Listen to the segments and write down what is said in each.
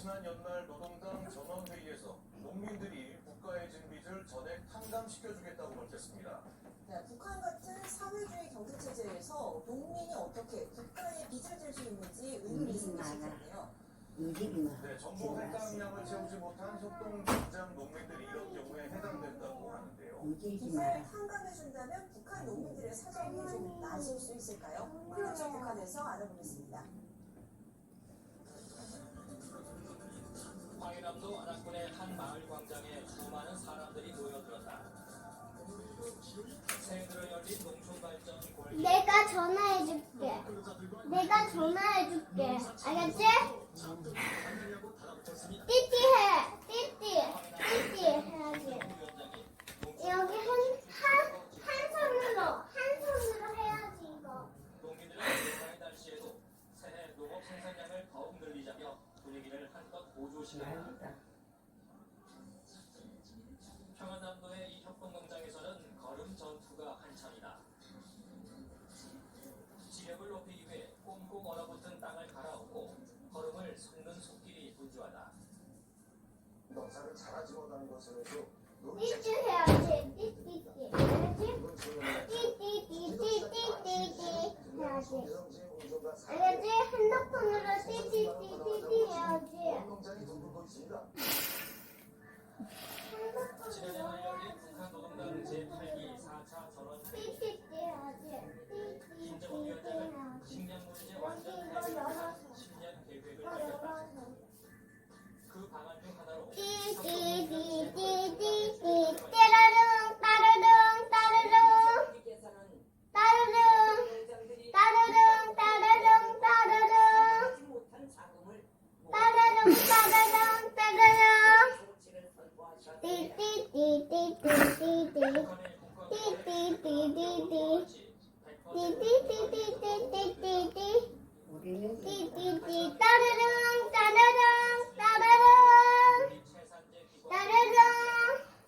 지난 연말 노동당 전원회의에서 농민들이 국가의 진 빚을 전액 탕감시켜주겠다고 밝혔습니다. 네, 북한 같은 사회주의 경제 체제에서 농민이 어떻게 국가의 빚을 질 수 있는지 의문이. 일이구나. 네, 정부 할당량을 채우지 못한 협동 직장 농민들이 이런 경우에 해당된다고 하는데요. 마라. 탕감해준다면 북한 농민들의 사정이 좀 나아질 수 있을까요? 그렇죠, 북한에서 알아보겠습니다. 안악군의 한 마을 광장에 수많은 사람들이 모여들었다. 새해들어 열린 농촌발전 골기 내가 전화해줄게. 내가 전화해줄게. 알겠지? 띠띠해. 띠띠. 띠띠 해야지. 여기 한, 한, 한 손으로, 한 손으로 해야지, 이거. 예상의 날씨에도 새해 농업 생산량을 더욱 늘리자며 분위기를 한껏 고조시켰다. 말보다. 평안남도의 이 협동농장에서는 걸음 전투가 한창이다. 지력을 높이기 위해 꽁꽁 얼어붙은 땅을 갈아엎고 걸음을 섞는 속길이 분주하다. 농 못하는 것에도 띠띠 해야지. 띠띠띠. 알겠지? 띠띠띠띠띠띠띠 해야지. 알겠지? 핸드폰으로 띠띠띠띠띠 해야지. 핸드폰으로 말 열린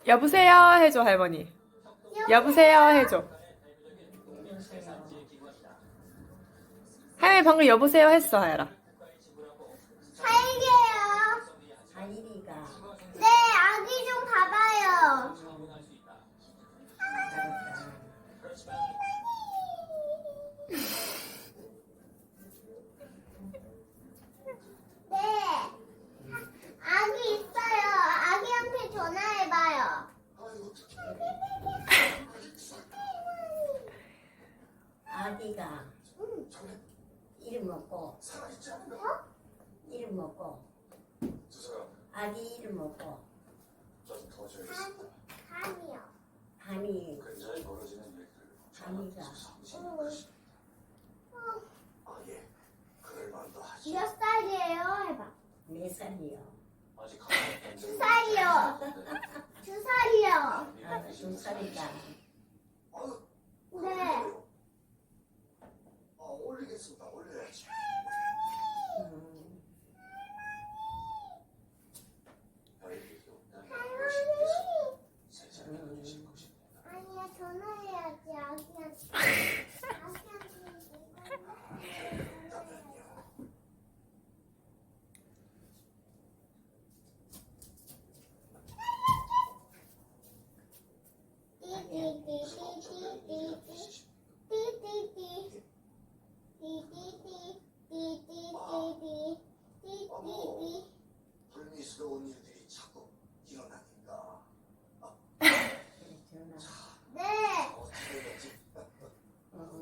여보세요 해줘 할머니. 여보세요 해줘. 할머니 방금 여보세요 했어 하여라. 살게요 네 아기 좀 아기가 이름 먹고 이름 먹고 아기 이름 먹고 밤이요. 밤이 밤이가 몇 살이에요? 해봐. 네 살이요. 두 살이요. 두 살이요. 아, 두 살이다. 네.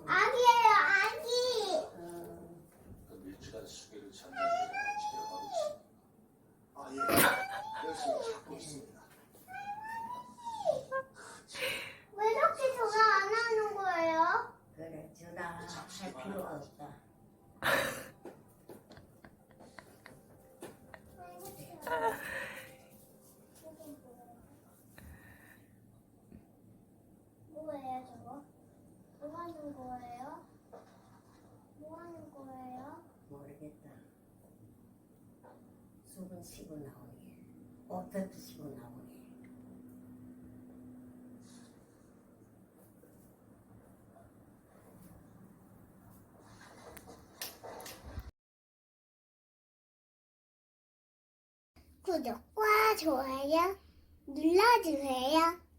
아기예요, 아기. 네. 어. 어. 그 밀주간 수계를 찾는. 네. 할 필요가 없다. 뭐예요 저거? 뭐 하는 거예요? 뭐 하는 거예요? 모르겠다. 수분 치고 나오니, 옷도 치고 나오니. 구독과 좋아요 눌러주세요.